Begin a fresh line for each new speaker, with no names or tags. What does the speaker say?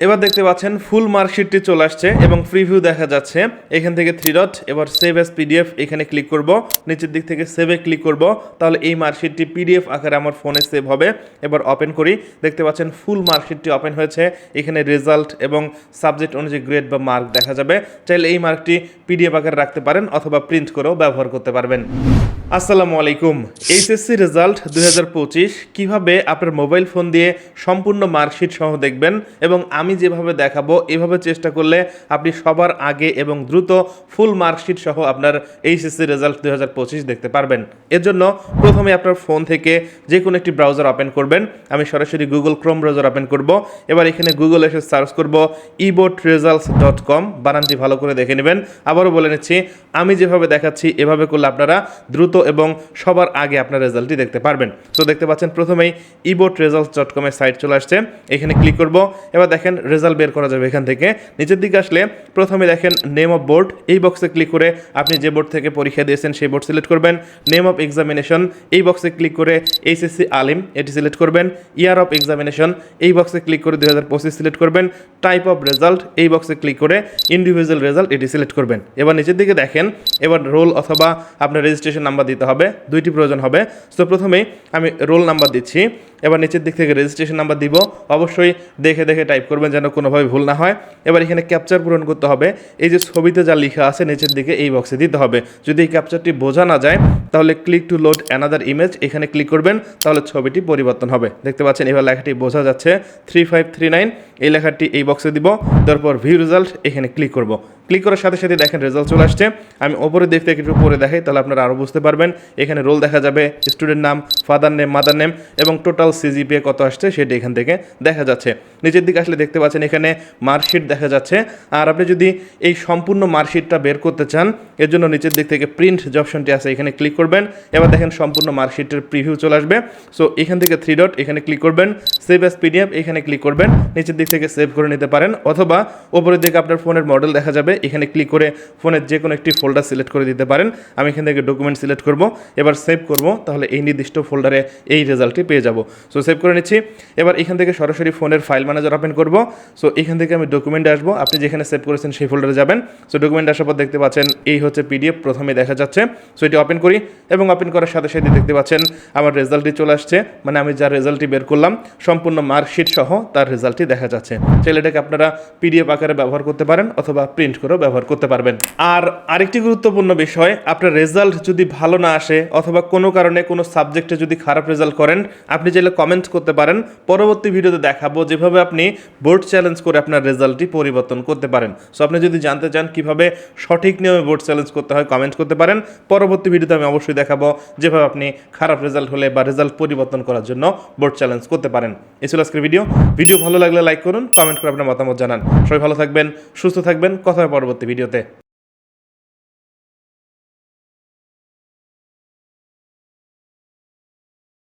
এবার দেখতে পাচ্ছেন ফুল মার্কশিটটি চলে আসছে এবং প্রিভিউ দেখা যাচ্ছে। এখান থেকে থ্রি ডট এবার সেভ এস পিডিএফ এখানে ক্লিক করব। নিচের দিক থেকে সেভে ক্লিক করব। তাহলে এই মার্কশিটটি পিডিএফ আকারে আমার ফোনে সেভ হবে। এবার ওপেন করি। দেখতে পাচ্ছেন ফুল মার্কশিটটি ওপেন হয়েছে। এখানে রেজাল্ট এবং সাবজেক্ট অনুযায়ী গ্রেড বা মার্ক দেখা যাবে। চাইলে এই মার্কটি পিডিএফ আকারে রাখতে পারেন অথবা প্রিন্ট করেও ব্যবহার করতে পারবেন। আসসালামু আলাইকুম। এইচএসসি রেজাল্ট দুই হাজার পঁচিশ, কীভাবে আপনার মোবাইল ফোন দিয়ে সম্পূর্ণ মার্কশিট সহ দেখবেন এবং আমি যেভাবে দেখাবো, এভাবে চেষ্টা করলে আপনি সবার আগে এবং দ্রুত ফুল মার্কশিট সহ আপনার এইচএসসি রেজাল্ট দুই হাজার পঁচিশ দেখতে পারবেন। এর জন্য প্রথমে আপনার ফোন থেকে যে কোনো একটি ব্রাউজার ওপেন করবেন। আমি সরাসরি গুগল ক্রোম ব্রাউজার ওপেন করব। এবার এখানে গুগল এসে সার্চ করব ইবোট রেজাল্টস ডট কম বানানটি ভালো করে দেখে নেবেন। আবারও বলে নিচ্ছি, আমি যেভাবে দেখাচ্ছি, এভাবে করলে আপনারা দ্রুত এবং সবার আগে আপনার রেজাল্টটি দেখতে পারবেন। তো দেখতে পাচ্ছেন প্রথমেই ইবোট রেজাল্টস ডট কমের সাইট চলে আসছে। এখানে ক্লিক করব। এবার দেখেন রেজাল্ট বের করা যাবে এখান থেকে। নিচের দিকে আসলে প্রথমে দেখেন নেম অফ বোর্ড এই বক্সে ক্লিক করে আপনি যে বোর্ড থেকে পরীক্ষা দিয়েছেন সেই বোর্ড সিলেক্ট করবেন। নেম অফ এক্সামিনেশন এই বক্সে ক্লিক করে এইচএসসি আলিম এটি সিলেক্ট করবেন। ইয়ার অফ এক্সামিনেশন এই বক্সে ক্লিক করে দুই হাজার পঁচিশ সিলেক্ট করবেন। টাইপ অফ রেজাল্ট এই বক্সে ক্লিক করে ইন্ডিভিজুয়াল রেজাল্ট এটি সিলেক্ট করবেন। এবার নিচের দিকে দেখেন। এবার রোল অথবা আপনার রেজিস্ট্রেশন নাম্বার দিতে হবে, দুইটি প্রয়োজন হবে। তো প্রথমেই আমি রোল নাম্বার দিচ্ছি, এবার নিচের দিক থেকে রেজিস্ট্রেশন নাম্বার দিব। অবশ্যই দেখে দেখে টাইপ করবেন যেন কোনোভাবে ভুল না হয়। এবার এখানে ক্যাপচার পূরণ করতে হবে। এই যে ছবিতে যা লেখা আছে নিচের দিকে এই বক্সে দিতে হবে। যদি এই ক্যাপচারটি বোঝা না যায়, তাহলে click to load another image এখানে ক্লিক করবেন, তাহলে ছবিটি পরিবর্তন হবে। দেখতে পাচ্ছেন এবার লেখাটি বোঝা যাচ্ছে। থ্রি ফাইভ থ্রি নাইন এই লেখাটি এই বক্সে দিব। তারপর ভিউ রেজাল্ট এখানে ক্লিক করব। ক্লিক করার সাথে সাথে দেখেন রেজাল্ট চলে আসছে। আমি ওপরে দেখতে একটু পরে দেখাই, তাহলে আপনারা আরও বুঝতে পারবেন। এখানে রোল দেখা যাবে স্টুডেন্ট নাম ফাদার নেম মাদার নেম এবং টোটাল সিজিপিএ কত আসছে সেটি এখান থেকে দেখা যাচ্ছে। নিচের দিকে আসলে দেখতে পাচ্ছেন এখানে মার্কশিট দেখা যাচ্ছে। আর আপনি যদি এই সম্পূর্ণ মার্কশিটটা বের করতে চান, এর জন্য নিচের দিক থেকে প্রিন্ট যে অপশনটি আছে এখানে ক্লিক করবেন। এবার দেখেন সম্পূর্ণ মার্কশিটের প্রিভিউ চলে আসবে। সো এখান থেকে থ্রি ডট এখানে ক্লিক করবেন। সেভ অ্যাস পিডিএফ এখানে ক্লিক করবেন। নিচের দিক থেকে সেভ করে নিতে পারেন। অথবা ওপরের দিকে আপনার ফোনের মডেল দেখা যাবে। এখানে ক্লিক করে ফোনের যে কোনো একটি ফোল্ডার সিলেক্ট করে দিতে পারেন। আমি এখান থেকে ডকুমেন্ট সিলেক্ট করব। এবার সেভ করব, তাহলে এই নির্দিষ্ট ফোল্ডারে এই রেজাল্টটি পেয়ে যাব। সো সেভ করে নিচ্ছি। এবার এখান থেকে সরাসরি ফোনের ফাইল ম্যানেজার ওপেন করব। সো এখান থেকে আমি ডকুমেন্টে আসব। আপনি যেখানে সেভ করেছেন সেই ফোল্ডারে যাবেন। সো ডকুমেন্ট আসার পর দেখতে পাচ্ছেন এই হচ্ছে পিডিএফ প্রথমে দেখা যাচ্ছে। সো এটি ওপেন করি এবং ওপেন করার সাথে সাথে দেখতে পাচ্ছেন আমার রেজাল্টটি চলে আসছে। মানে আমি যার রেজাল্টটি বের করলাম, সম্পূর্ণ মার্কশিট সহ তার রেজাল্টটি দেখা যাচ্ছে। চাইলে এটাকে আপনারা পিডিএফ আকারে ব্যবহার করতে পারেন অথবা প্রিন্ট করেও ব্যবহার করতে পারবেন। আর আরেকটি গুরুত্বপূর্ণ বিষয়, আপনার রেজাল্ট যদি ভালো না আসে অথবা কোনো কারণে কোনো সাবজেক্টে যদি খারাপ রেজাল্ট করেন, আপনি চাইলে কমেন্ট করতে পারেন। পরবর্তী ভিডিওতে দেখাবো যেভাবে আপনি বোর্ড চ্যালেঞ্জ করে আপনার রেজাল্টটি পরিবর্তন করতে পারেন। সো আপনি যদি জানতে চান কীভাবে সঠিক নিয়মে বোর্ড চ্যালেঞ্জ করতে হয় কমেন্ট করতে পারেন। পরবর্তী ভিডিওতে আমি অবশ্যই দেখাবো যেভাবে আপনি খারাপ রেজাল্ট হলে বা রেজাল্ট পরিবর্তন করার জন্য বোর্ড চ্যালেঞ্জ করতে পারেন। এই ছিল আজকের ভিডিও ভিডিও ভালো লাগলে লাইক করুন কমেন্ট করে আপনার মতামত জানান। সবাই ভালো থাকবেন, সুস্থ থাকবেন, কথা পরবর্তী ভিডিওতে।